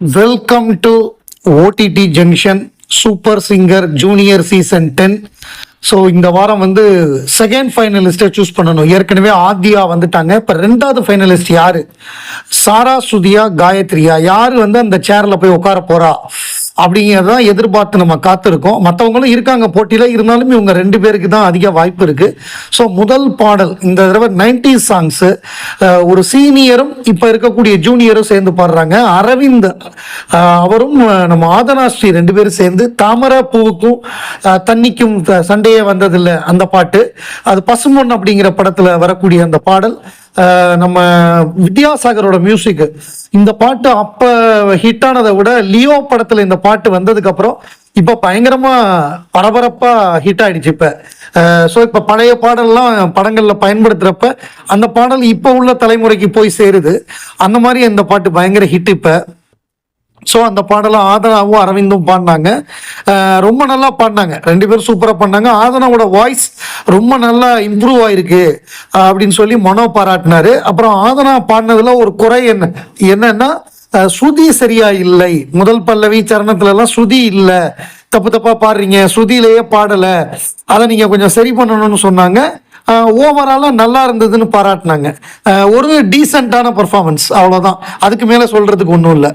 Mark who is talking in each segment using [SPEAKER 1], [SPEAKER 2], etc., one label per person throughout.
[SPEAKER 1] Welcome to OTT junction super singer junior season ten so இந்த வாரம் வந்து second ஃபைனலிஸ்ட்டை choose பண்ணணும். ஏற்கனவே ஆத்யா வந்துட்டாங்க. இப்போ ரெண்டாவது ஃபைனலிஸ்ட் யார்? சாரா சுதியா காயத்ரியா. யார் வந்து அந்த சேரில் போய் உட்கார போகிறா அப்படிங்கிறதான் எதிர்பார்த்து நம்ம காத்திருக்கோம். மற்றவங்களும் இருக்காங்க போட்டியில். இருந்தாலும் இவங்க ரெண்டு பேருக்கு தான் அதிக வாய்ப்பு இருக்கு. ஸோ முதல் பாடல் இந்த தடவை நைன்டி சாங்ஸு ஒரு சீனியரும் இப்போ இருக்கக்கூடிய ஜூனியரும் சேர்ந்து பாடுறாங்க. அரவிந்த் அவரும் நம்ம ஆதனாஸ்ரீ ரெண்டு பேரும் சேர்ந்து தாமரை பூவுக்கும் தண்ணிக்கும் சண்டையே வந்ததில்லை அந்த பாட்டு. அது பசுமொன் அப்படிங்கிற படத்தில் வரக்கூடிய அந்த பாடல். நம்ம வித்யாசாகரோட மியூசிக் இந்த பாட்டு அப்ப ஹிட் ஆனதை விட லியோ படத்துல இந்த பாட்டு வந்ததுக்கு அப்புறம் இப்ப பயங்கரமா பரபரப்பா ஹிட் ஆயிடுச்சு இப்ப. ஸோ இப்போ பழைய பாடல்லாம் படங்களில் பயன்படுத்துகிறப்ப அந்த பாடல் இப்போ உள்ள தலைமுறைக்கு போய் சேருது. அந்த மாதிரி இந்த பாட்டு பயங்கர ஹிட் இப்போ. ஸோ அந்த பாடலை ஆதனாவும் அரவிந்தும் பாடினாங்க. ரொம்ப நல்லா பாடினாங்க. ரெண்டு பேரும் சூப்பராக பண்ணாங்க ஆதனாவோட வாய்ஸ் ரொம்ப நல்லா இம்ப்ரூவ் ஆயிருக்கு அப்படின்னு சொல்லி மனோ பாராட்டினாரு. அப்புறம் ஆதனா பாடினதுல ஒரு குறை என்ன என்னன்னா ஸ்ருதி சரியா இல்லை. முதல் பல்லவி சரணத்துல எல்லாம் ஸ்ருதி இல்லை. தப்பு தப்பா பாடுறீங்க ஸ்ருதியிலேயே பாடலை. அதை நீங்க கொஞ்சம் சரி பண்ணணும்னு சொன்னாங்க. ஓவராலாக நல்லா இருந்ததுன்னு பாராட்டினாங்க. ஒரு டீசெண்டான பர்ஃபார்மன்ஸ் அவ்வளோதான் அதுக்கு மேலே சொல்கிறதுக்கு ஒன்றும் இல்லை.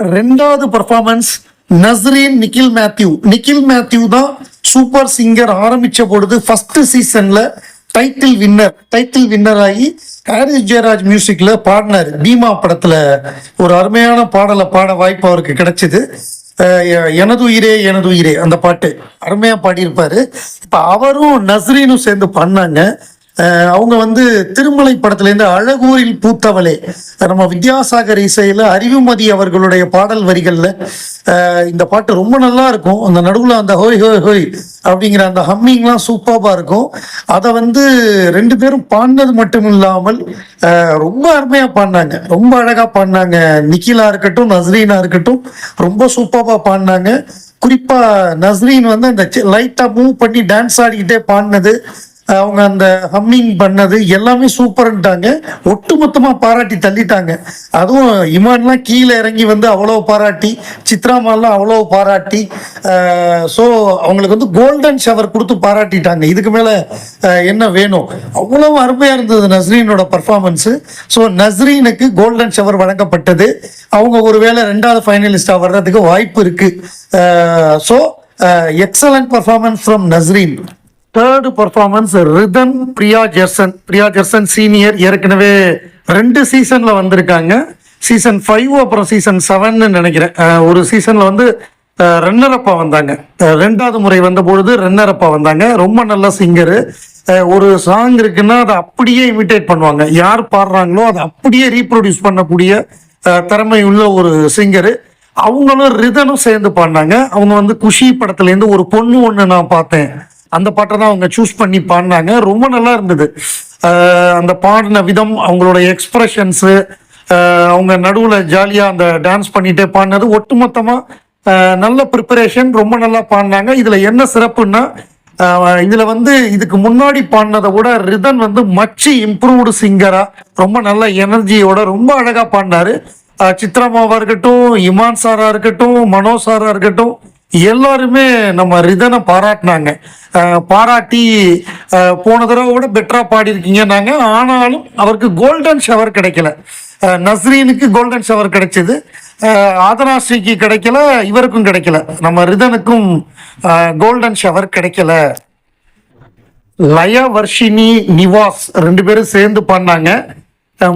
[SPEAKER 1] ரெண்டாவது performance Nasreen Nikhil Mathew. Nikhil Mathew தான் சூப்பர் சிங்கர் ஆரம்பிச்ச பொழுது ஃபர்ஸ்ட் சீசன்ல டைட்டில் வின்னர் டைட்டில் வின்னர் ஆகி ஹாரிஸ் ஜெயராஜ் மியூசிக்ல பாடினாரு. பீமா படத்துல ஒரு அருமையான பாடலை பாட வாய்ப்பு அவருக்கு கிடைச்சது. அஹ் எனது உயிரே எனது உயிரே அந்த பாட்டு அருமையா பாடியிருப்பாரு. இப்ப அவரும் நஸ்ரீனும் சேர்ந்து பண்ணாங்க அவங்க வந்து திருமலை படத்துலேருந்து அழகூரில் பூத்தவளே. நம்ம வித்யாசாகர் இசையில் அறிவுமதி அவர்களுடைய பாடல் வரிகளில் இந்த பாட்டு ரொம்ப நல்லா இருக்கும். அந்த நடுவில் அந்த ஹோய் ஹோய் ஹோய் அப்படிங்கிற அந்த ஹம்மிங்லாம் சூப்பராக இருக்கும். அதை வந்து ரெண்டு பேரும் பாடினது மட்டும் இல்லாமல் ரொம்ப அருமையாக பாடினாங்க. ரொம்ப அழகாக பாடினாங்க. நிக்கிலா இருக்கட்டும் நஸ்ரீனா இருக்கட்டும் ரொம்ப சூப்பராக பாடினாங்க. குறிப்பா நஸ்ரீன் வந்து அந்த லைட்டா மூவ் பண்ணி டான்ஸ் ஆடிக்கிட்டே பாடினது. அவங்க அந்த ஹம்மிங் பண்ணது எல்லாமே சூப்பர்ன்ட்டாங்க ஒட்டுமொத்தமாக பாராட்டி தள்ளிட்டாங்க. அதுவும் இமான்லாம் கீழே இறங்கி வந்து அவ்வளோ பாராட்டி சித்ராமாலாம் அவ்வளோ பாராட்டி ஸோ அவங்களுக்கு வந்து கோல்டன் ஷவர் கொடுத்து பாராட்டிட்டாங்க. இதுக்கு மேலே என்ன வேணும்? அவ்வளோ அருமையாக இருந்தது நஸ்ரீனோட பர்ஃபார்மன்ஸு ஸோ நஸ்ரீனுக்கு கோல்டன் ஷவர் வழங்கப்பட்டது. அவங்க ஒருவேளை ரெண்டாவது ஃபைனலிஸ்டாக வர்றதுக்கு வாய்ப்பு இருக்குது so excellent performance from Nasreen. Third performance Rithan Priya Jerson Priya Jerson senior ஏற்கனவே ரெண்டு சீசன்ல வந்திருக்காங்க. சீசன் ஃபைவ் அப்புறம் சீசன் செவன்னு நினைக்கிறேன். ஒரு சீசன்ல வந்து ரன்னர் அப்பா வந்தாங்க. ரெண்டாவது முறை வந்த பொழுது ரன்னர் அப்பா வந்தாங்க. ரொம்ப நல்ல சிங்கரு ஒரு சாங் இருக்குன்னா அதை அப்படியே இமிட்டேட் பண்ணுவாங்க. யார் பாடுறாங்களோ அதை அப்படியே ரீப்ரொடியூஸ் பண்ணக்கூடிய திறமை உள்ள ஒரு சிங்கரு அவங்களும் ரிதனும் சேர்ந்து பாடினாங்க. அவங்க வந்து குஷி படத்துலேருந்து ஒரு பொண்ணு ஒன்று நான் பார்த்தேன். அந்த பாட்டை தான் அவங்க சூஸ் பண்ணி பாடினாங்க. ரொம்ப நல்லா இருந்தது. அந்த பாடின விதம் அவங்களோட எக்ஸ்பிரஷன்ஸு அவங்க நடுவில் ஜாலியாக அந்த டான்ஸ் பண்ணிகிட்டே பாடினது. ஒட்டுமொத்தமாக நல்ல ப்ரிப்பரேஷன் ரொம்ப நல்லா பாடினாங்க. இதில் என்ன சிறப்புன்னா இதில் வந்து இதுக்கு முன்னாடி பாடினதை விட ரிதன் வந்து மச்சி இம்ப்ரூவ்டு சிங்கராக ரொம்ப நல்ல எனர்ஜியோட ரொம்ப அழகாக பாடினாரு. சித்ராமாவாக இருக்கட்டும் இமான் சாராக இருக்கட்டும் மனோ சாராக இருக்கட்டும் எல்லாருமே நம்ம ரிதனை பாராட்டினாங்க. பாராட்டி போன தடவை விட பெட்டரா பாடியிருக்கீங்கன்னாங்க. ஆனாலும் அவருக்கு கோல்டன் ஷவர் கிடைக்கல. நஸ்ரீனுக்கு கோல்டன் ஷவர் கிடைச்சது. ஆதனாஸ்ரீக்கு கிடைக்கல இவருக்கும் கிடைக்கல. நம்ம ரிதனுக்கும் கோல்டன் ஷவர் கிடைக்கல. லய வர்ஷினி நிவாஸ் ரெண்டு பேரும் சேர்ந்து பாடினாங்க.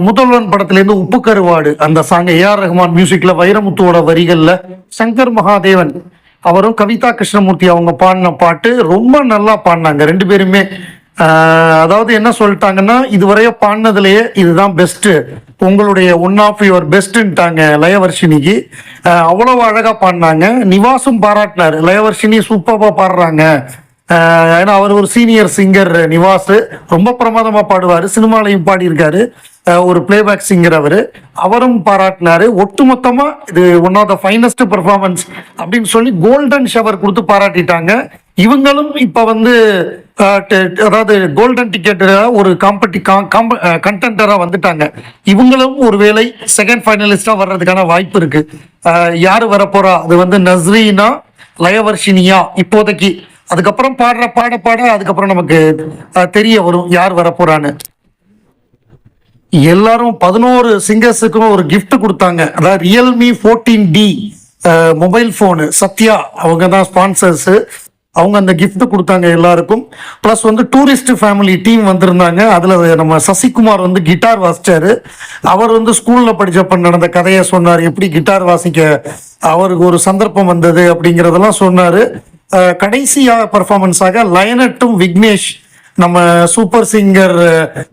[SPEAKER 1] முதல்வன் படத்துலேருந்து உப்பு கருவாடு அந்த சாங் ஏஆர் ரஹ்மான் மியூசிக்கில் வைரமுத்துவோட வரிகளில் சங்கர் மகாதேவன் அவரும் கவிதா கிருஷ்ணமூர்த்தி அவங்க பாடின பாட்டு ரொம்ப நல்லா பாடினாங்க. ரெண்டு பேருமே அதாவது என்ன சொல்லிட்டாங்கன்னா இதுவரைய பாடினதுலயே இதுதான் பெஸ்ட் உங்களுடைய ஒன் ஆஃப் யுவர் பெஸ்ட்ன்ட்டாங்க லயவர்ஷினிக்கு. அவ்வளோ அவ்வளவு அழகா பாடினாங்க. நிவாசும் பாராட்டினாரு. லயவர்ஷினி சூப்பராக பாடுறாங்க. ஏன்னா அவர் ஒரு சீனியர் சிங்கர் நிவாஸ் ரொம்ப பிரமாதமாக பாடுவார். சினிமாலையும் பாடியிருக்காரு. ஒரு பிளேபேக் சிங்கர் அவர். அவரும் பாராட்டினாரு. ஒட்டுமொத்தமாக இது one of the finest performance அப்படின்னு சொல்லி கோல்டன் ஷவர் கொடுத்து பாராட்டிட்டாங்க. இவங்களும் இப்போ வந்து அதாவது கோல்டன் டிக்கெட் ஒரு காம்படி கண்டென்டராக வந்துட்டாங்க. இவங்களும் ஒருவேளை செகண்ட் ஃபைனலிஸ்டாக வர்றதுக்கான வாய்ப்பு இருக்குது யார் வரப்போகிறா அது வந்து நஸ்ரீனா லயவர்ஷினியா இப்போதைக்கு. அதுக்கப்புறம் பாடுற பாட பாட அதுக்கப்புறம் நமக்கு தெரிய வரும் யார் வரப்போறான்னு. எல்லாரும் பதினோரு சிங்கர்ஸுக்கும் ஒரு கிஃப்ட் கொடுத்தாங்க. அதாவது Realme fourteen T mobile phone Sathya அவங்க தான் ஸ்பான்சர்ஸு அவங்க அந்த கிஃப்ட் கொடுத்தாங்க எல்லாருக்கும். ப்ளஸ் வந்து டூரிஸ்ட் ஃபேமிலி டீம் வந்திருந்தாங்க. அதில் நம்ம சசிகுமார் வந்து கிட்டார் வாசித்தார் அவர் வந்து ஸ்கூலில் படித்தப்ப நடந்த கதையை சொன்னார். எப்படி கிட்டார் வாசிக்க அவருக்கு ஒரு சந்தர்ப்பம் வந்தது அப்படிங்கிறதெல்லாம் சொன்னார். கடைசியாக பர்ஃபார்மன்ஸாக லயனட்டும் விக்னேஷ் நம்ம சூப்பர் சிங்கர்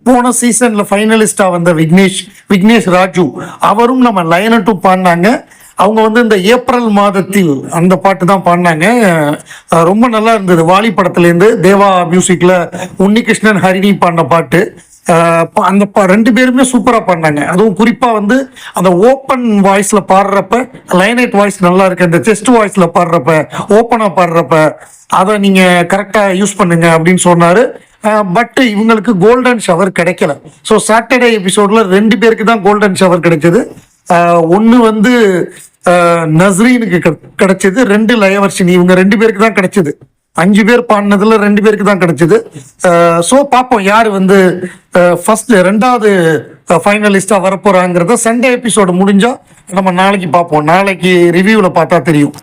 [SPEAKER 1] போன சீசன்ல ஃபைனலிஸ்டா வந்த விக்னேஷ் விக்னேஷ் ராஜு அவரும் நம்ம லயனட்டும் பாடினாங்க. அவங்க வந்து இந்த ஏப்ரல் மாதத்தில் அந்த பாட்டு தான் பாடினாங்க. ரொம்ப நல்லா இருந்தது. வாலி படத்துலேருந்து தேவா மியூசிக்ல உன்னிகிருஷ்ணன் ஹரிணி பாடின பாட்டு. அந்த ப- ரெண்டு பேருமே சூப்பரா பண்ணாங்க. அதுவும் குறிப்பா வந்து அந்த ஓப்பன் வாய்ஸ்ல பாடுறப்ப லைனைட் வாய்ஸ் நல்லா இருக்கு. அந்த செஸ்ட் வாய்ஸ்ல பாடுறப்ப ஓப்பனா பாடுறப்ப அதை நீங்க கரெக்டா யூஸ் பண்ணுங்க அப்படின்னு சொன்னாரு. பட் இவங்களுக்கு கோல்டன் ஷவர் கிடைக்கல. ஸோ சாட்டர்டே எபிசோட்ல ரெண்டு பேருக்கு தான் கோல்டன் ஷவர் கிடைச்சது. ஒன்று வந்து நஸ்ரீனுக்கு கிடைச்சது. ரெண்டு லயவர்ஷினி இவங்க ரெண்டு பேருக்கு தான் கிடைச்சது. அஞ்சு பேர் பாடினதுல ரெண்டு பேருக்கு தான் கிடைச்சது. ஸோ பார்ப்போம் யார் வந்து ஃபர்ஸ்ட் ரெண்டாவது ஃபைனலிஸ்டா வரப்போறாங்கிறத சண்டே எபிசோடு முடிஞ்சா நம்ம நாளைக்கு பார்ப்போம். நாளைக்கு ரிவ்யூவில் பார்த்தா தெரியும்.